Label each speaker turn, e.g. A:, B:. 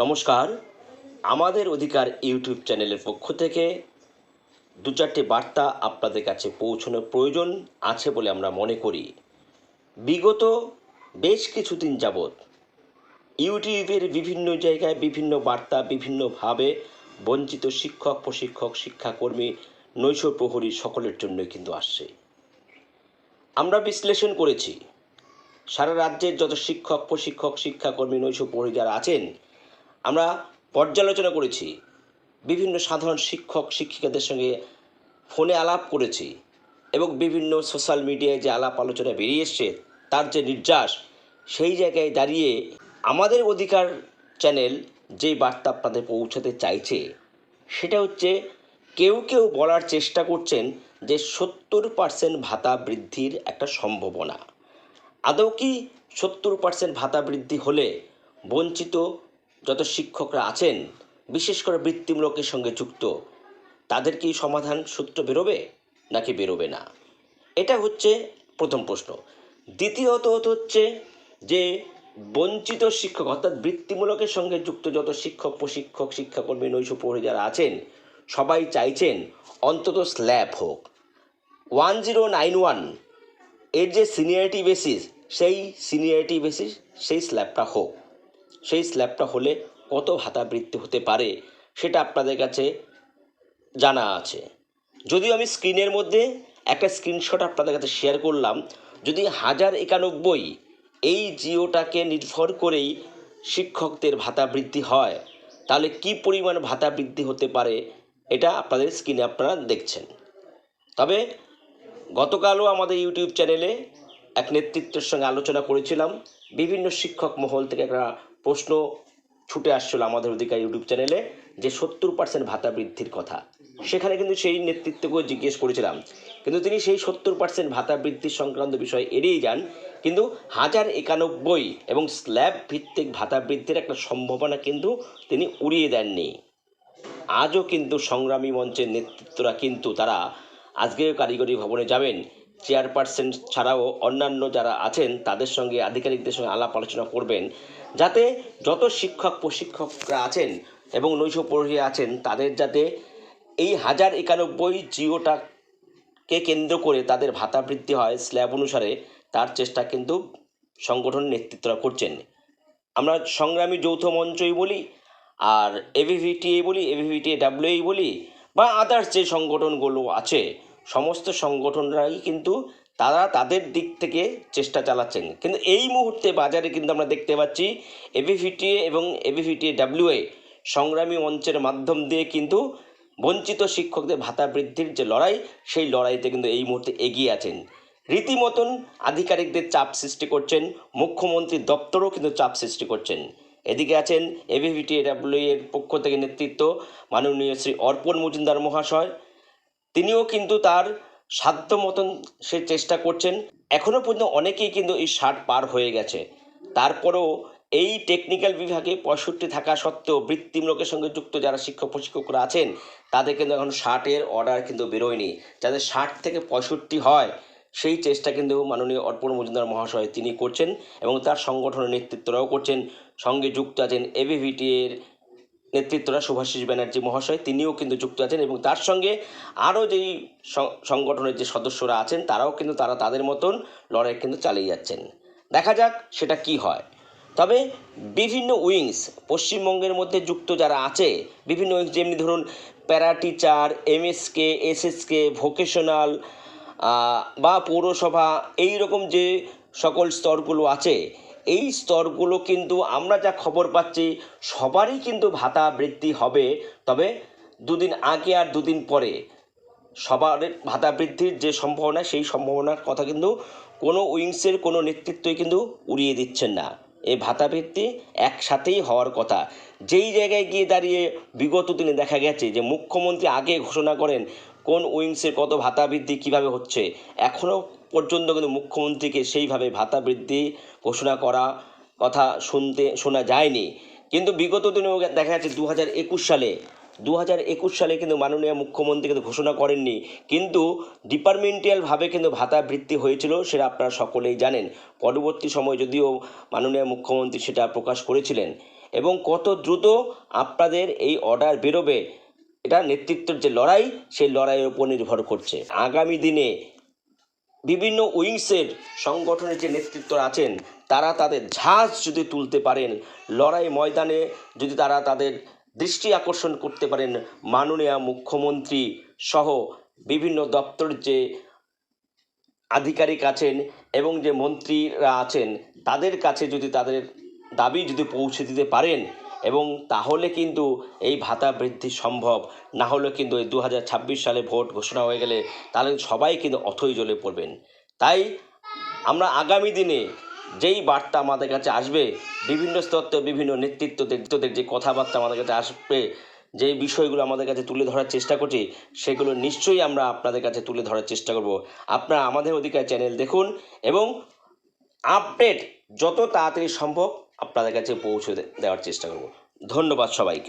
A: নমস্কার। আমাদের অধিকার ইউটিউব চ্যানেলের পক্ষ থেকে দু চারটি বার্তা আপনাদের কাছে পৌঁছানোর প্রয়োজন আছে বলে আমরা মনে করি। বিগত বেশ কিছুদিন যাবৎ ইউটিউবের বিভিন্ন জায়গায় বিভিন্ন বার্তা, বিভিন্নভাবে বঞ্চিত শিক্ষক, প্রশিক্ষক, শিক্ষাকর্মী, নৈশ প্রহরী সকলের জন্যই কিন্তু আসছে। আমরা বিশ্লেষণ করেছি, সারা রাজ্যের যত শিক্ষক, প্রশিক্ষক, শিক্ষাকর্মী, নৈশ প্রহরী যারা আছেন আমরা পর্যালোচনা করেছি, বিভিন্ন সাধারণ শিক্ষক, শিক্ষিকাদের সঙ্গে ফোনে আলাপ করেছি এবং বিভিন্ন সোশ্যাল মিডিয়ায় যে আলাপ আলোচনা বেরিয়ে এসছে, তার যে নির্যাস, সেই জায়গায় দাঁড়িয়ে আমাদের অধিকার চ্যানেল যে বার্তা আপনাদের পৌঁছাতে চাইছে, সেটা হচ্ছে কেউ কেউ বলার চেষ্টা করছেন যে সত্তর পার্সেন্ট ভাতা বৃদ্ধির একটা সম্ভাবনা। আদৌ কি সত্তর পার্সেন্ট ভাতা বৃদ্ধি হলে বঞ্চিত যত শিক্ষকরা আছেন, বিশেষ করে বৃত্তিমূলকের সঙ্গে যুক্ত, তাদের কি সমাধান সূত্র বেরোবে নাকি বেরোবে না? এটা হচ্ছে প্রথম প্রশ্ন। দ্বিতীয়ত হচ্ছে যে, বঞ্চিত শিক্ষক অর্থাৎ বৃত্তিমূলকের সঙ্গে যুক্ত যত শিক্ষক, প্রশিক্ষক, শিক্ষাকর্মী নৈশ পড়ে যারা আছেন, সবাই চাইছেন অন্তত স্ল্যাব হোক। ওয়ান জিরো নাইন ওয়ানের যে সিনিয়রিটি বেসিস, সেই সিনিয়রিটি বেসিস, সেই স্ল্যাবটা হোক। সেই স্ল্যাবটা হলে কত ভাতা বৃদ্ধি হতে পারে সেটা আপনাদের কাছে জানা আছে। যদিও আমি স্ক্রিনের মধ্যে একটা স্ক্রিনশট আপনাদের কাছে শেয়ার করলাম, যদি হাজার একানব্বই এই জিওটাকে নির্ভর করেই শিক্ষকদের ভাতা বৃদ্ধি হয়, তাহলে কি পরিমাণ ভাতা বৃদ্ধি হতে পারে এটা আপনাদের স্ক্রিনে আপনারা দেখছেন। তবে গতকালও আমাদের ইউটিউব চ্যানেলে এক নেতৃত্বের সঙ্গে আলোচনা করেছিলাম, বিভিন্ন শিক্ষক মহল থেকে একটা প্রশ্ন ছুটে আসছিল আমাদের অধিকার ইউটিউব চ্যানেলে যে সত্তর পার্সেন্ট ভাতা বৃদ্ধির কথা। সেখানে কিন্তু সেই নেতৃত্বকেও জিজ্ঞেস করেছিলাম। কিন্তু তিনি সেই সত্তর পার্সেন্ট ভাতা বৃদ্ধির সংক্রান্ত বিষয়ে এড়িয়ে যান। কিন্তু হাজার একানব্বই এবং স্ল্যাব ভিত্তিক ভাতা বৃদ্ধির একটা সম্ভাবনা কিন্তু তিনি উড়িয়ে দেননি। আজও কিন্তু সংগ্রামী মঞ্চের নেতৃত্বরা কিন্তু তারা আজকেও কারিগরি ভবনে যাবেন। চেয়ারপারসন ছাড়াও অন্যান্য যারা আছেন, তাদের সঙ্গে আধিকারিকদের সঙ্গে আলাপ আলোচনা করবেন। যাতে যত শিক্ষক, প্রশিক্ষকরা আছেন এবং নৈশ প্রহরী আছেন, তাদের যাতে এই হাজার একানব্বই জিওটাকে কেন্দ্র করে তাদের ভাতা বৃদ্ধি হয় স্ল্যাব অনুসারে, তার চেষ্টা কিন্তু সংগঠন নেতৃত্বরা করছেন। আমরা সংগ্রামী যৌথ মঞ্চই বলি, আর এভিভিটিএ বলি এভিভিটিএ ডাব্লিউই বলি, বা আদার্স যে সংগঠনগুলো আছে সমস্ত সংগঠনরাই কিন্তু তারা তাদের দিক থেকে চেষ্টা চালাচ্ছেন। কিন্তু এই মুহূর্তে বাজারে কিন্তু আমরা দেখতে পাচ্ছি এভিভিটিএ এবং এভিভিটিএ ডাব্লিউএ সংগ্রামী মঞ্চের মাধ্যম দিয়ে কিন্তু বঞ্চিত শিক্ষকদের ভাতা বৃদ্ধির যে লড়াই, সেই লড়াইতে কিন্তু এই মুহূর্তে এগিয়ে আছেন। রীতিমতন আধিকারিকদের চাপ সৃষ্টি করছেন মুখ্যমন্ত্রীর দপ্তরও কিন্তু চাপ সৃষ্টি করছেন। এদিকে আছেন এভিভিটি ডাব্লিউ এর পক্ষ থেকে নেতৃত্ব মাননীয় শ্রী অর্পণ মজুমদার মহাশয়। তিনিও কিন্তু তার সাধ্য মতন সে চেষ্টা করছেন। এখনও পর্যন্ত অনেকেই কিন্তু এই ষাট পার হয়ে গেছে। তারপরেও এই টেকনিক্যাল বিভাগে পঁয়ষট্টি থাকা সত্ত্বেও বৃত্তিমূলকের সঙ্গে যুক্ত যারা শিক্ষক, প্রশিক্ষকরা আছেন, তাদের কিন্তু এখন ষাটের অর্ডার কিন্তু বেরোয়নি। যাদের ষাট থেকে পঁয়ষট্টি হয়, সেই চেষ্টা কিন্তু মাননীয় অর্পণ মজুমদার মহাশয় তিনি করছেন এবং তার সংগঠনের নেতৃত্বরাও করছেন। সঙ্গে যুক্ত আছেন এভিভিটি এর নেতৃত্বরা শুভাশিস ব্যানার্জি মহাশয়, তিনিও কিন্তু যুক্ত আছেন এবং তার সঙ্গে আরও যেই সংগঠনের যে সদস্যরা আছেন, তারাও কিন্তু তারা তাদের মতন লড়াই কিন্তু চালিয়ে যাচ্ছেন। দেখা যাক সেটা কি হয়। তবে বিভিন্ন উইংস, পশ্চিমবঙ্গের মধ্যে যুক্ত যারা আছে, বিভিন্ন উইংস যেমনি ধরুন para teacher MSK, SSK, vocational বা পৌরসভা এই রকম যে সকল স্তরগুলো আছে এই স্তরগুলো কিন্তু আমরা যা খবর পাচ্ছি, সবারই কিন্তু ভাতা বৃদ্ধি হবে। তবে দুদিন আগে আর দুদিন পরে সবার ভাতা বৃদ্ধির যে সম্ভাবনা, সেই সম্ভাবনার কথা কিন্তু কোনো উইংসের কোনো নেতৃত্বই কিন্তু উড়িয়ে দিচ্ছেন না। এই ভাতা বৃদ্ধি একসাথেই হওয়ার কথা। যেই জায়গায় গিয়ে দাঁড়িয়ে বিগত দিনে দেখা গেছে যে, মুখ্যমন্ত্রী আগে ঘোষণা করেন কোন উইংসের কত ভাতা বৃদ্ধি কীভাবে হচ্ছে? এখনও পর্যন্ত কিন্তু মুখ্যমন্ত্রীকে সেইভাবে ভাতা বৃদ্ধি ঘোষণা করা কথা শুনতে, শোনা যায়নি। কিন্তু বিগত দিনেও দেখা যাচ্ছে দু হাজার একুশ সালে দু হাজার একুশ সালে কিন্তু মাননীয় মুখ্যমন্ত্রী কিন্তু ঘোষণা করেননি। কিন্তু ডিপার্টমেন্টালভাবে কিন্তু ভাতা বৃদ্ধি হয়েছিল সেটা আপনারা সকলেই জানেন। পরবর্তী সময় যদিও মাননীয় মুখ্যমন্ত্রী সেটা প্রকাশ করেছিলেন। এবং কত দ্রুত আপনাদের এই অর্ডার বেরোবে এটা নেতৃত্বের যে লড়াই, সেই লড়াইয়ের উপর নির্ভর করছে। আগামী দিনে বিভিন্ন উইংসের সংগঠনের যে নেতৃত্ব আছেন, তারা তাদের ঝাঁজ যদি তুলতে পারেন, লড়াই ময়দানে যদি তারা তাদের দৃষ্টি আকর্ষণ করতে পারেন, মাননীয় মুখ্যমন্ত্রী সহ বিভিন্ন দপ্তরের যে আধিকারিক আছেন এবং যে মন্ত্রীরা আছেন, তাদের কাছে যদি তাদের দাবি যদি পৌঁছে দিতে পারেন এবং তাহলে কিন্তু এই ভাতা বৃদ্ধি সম্ভব। না হলে কিন্তু এই দু হাজার ছাব্বিশ সালে ভোট ঘোষণা হয়ে গেলে তাহলে সবাই কিন্তু অথই জ্বলে পড়বেন। তাই আমরা আগামী দিনে যেই বার্তা আমাদের কাছে আসবে, বিভিন্ন স্তর বিভিন্ন নেতৃত্বদের যে কথাবার্তা আমাদের কাছে আসবে যে বিষয়গুলো আমাদের কাছে তুলে ধরার চেষ্টা করছি, সেগুলো নিশ্চয়ই আমরা আপনাদের কাছে তুলে ধরার চেষ্টা করব। আপনারা আমাদের অধিকার চ্যানেল দেখুন এবং আপডেট যত তাড়াতাড়ি সম্ভব আপনাদের কাছে পৌঁছে দেওয়ার চেষ্টা করব। ধন্যবাদ সবাইকে।